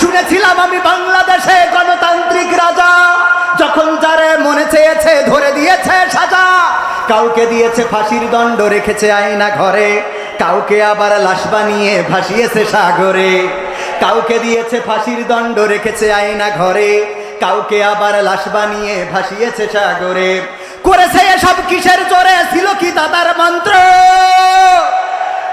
শুনেছিলাম আমি বাংলাদেশে গণতান্ত্রিক রাজা। যখন যারে মনে চেয়েছে, ধরে দিয়েছে সাজা। কাউকে দিয়েছে ফাঁসির দণ্ড, রেখেছে আয়না ঘরে। কাউকে আবার লাশ বানিয়ে ভাসিয়েছে সাগরে। কাউকে দিয়েছে ফাঁসির দণ্ড, রেখেছে আয়না ঘরে। কাউকে আবার লাশ বানিয়ে ভাসিয়েছে সাগরে। করেছে এসব কিসের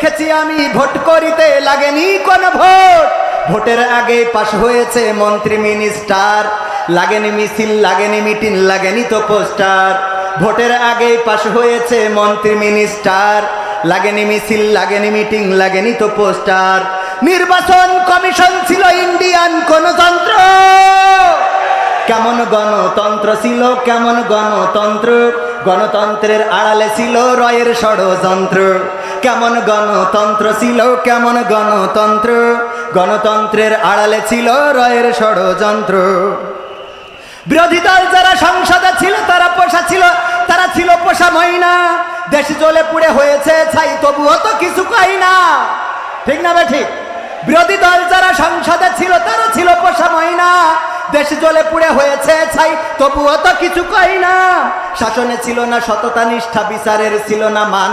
দেখেছি আমি, ভোট করিতে লাগেনি কোন ভোট। ভোটের আগে পাশ হয়েছে মন্ত্রী, মিনিস্টার। লাগেনি মিছিল, লাগেনি মিটিং, লাগেনি তো পোস্টার। ভোটের আগে পাশ হয়েছে মন্ত্রী, মিনিস্টার। লাগেনি মিছিল, লাগেনি মিটিং, লাগেনি তো পোস্টার। নির্বাচন কমিশন ছিল ইন্ডিয়ান গণতন্ত্র কেমন গণতন্ত্র ছিল, কেমন গণতন্ত্র? গণতন্ত্রের আড়ালে ছিল রয়ের ষড়যন্ত্র। কেমন গণতন্ত্র ছিল, কেমন গণতন্ত্র? গণতন্ত্রের আড়ালে ছিল রয়ের ষড়যন্ত্র। বিরোধী দল যারা সংসদে ছিল, তারা পোষা ছিল, তারা ছিল পোষা ময়না। দেশ জলে পুড়ে হয়েছে, ছাই, তবুও তো কিছু কই না। ঠিক না ঠিক বিরোধী দল যারা সংসদে ছিল, তারা ছিল পোষা ময়না। দেশ জলে পুড়ে হয়েছে, ছাই, তবুও তো কিছু কই না। শাসনে ছিল না সততা, নিষ্ঠা, বিচারের ছিল না মান।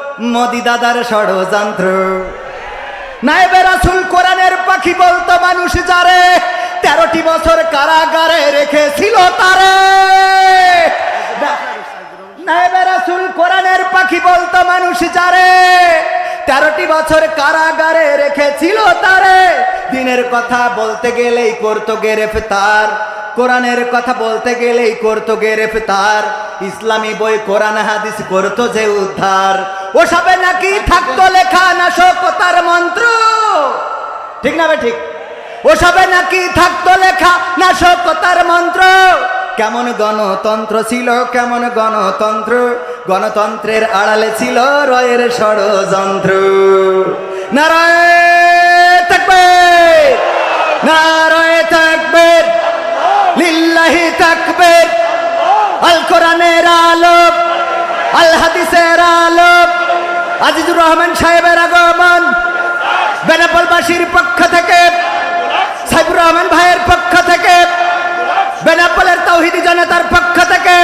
মোদি দাদার ষড়যন্ত্র। নাইবে রাসুল কোরআনের পাখি বলতো, মানুষ যারে তেরোটি বছর কারাগারে রেখেছিল তারে। নাইবে রাসুল কোরআনের পাখি বলতো, মানুষ যারে তেরোটি বছর কারাগারে রেখেছিল তারে। দিনের কথা বলতে গেলেই করতো গ্রেফতার। কোরআনের কথা বলতে গেলেই করতো গ্রেফতার। ইসলামী বই, কোরআন, হাদিস করতো যে উদ্ধার। ওসবে নাকি থাকতো লেখা নাশকতার মন্ত্র। ঠিক না ঠিক? ওসবে নাকি থাকতো লেখা নাশকতার মন্ত্র। কেমন গণতন্ত্র ছিল, কেমন গণতন্ত্র। গণতন্ত্রের আড়ালে ছিল রয়ের ষড়যন্ত্র। নারায় থাকবে আল কোরআনের আলোক, আল হাদিসের আলোক। আজিজুর রহমান সাহেবের আগমন বেনাপলবাসীর পক্ষ থেকে সাইবুর রহমান ভাইয়ের পক্ষ থেকে, বেনাপলের তৌহিদি জনতার পক্ষ থেকে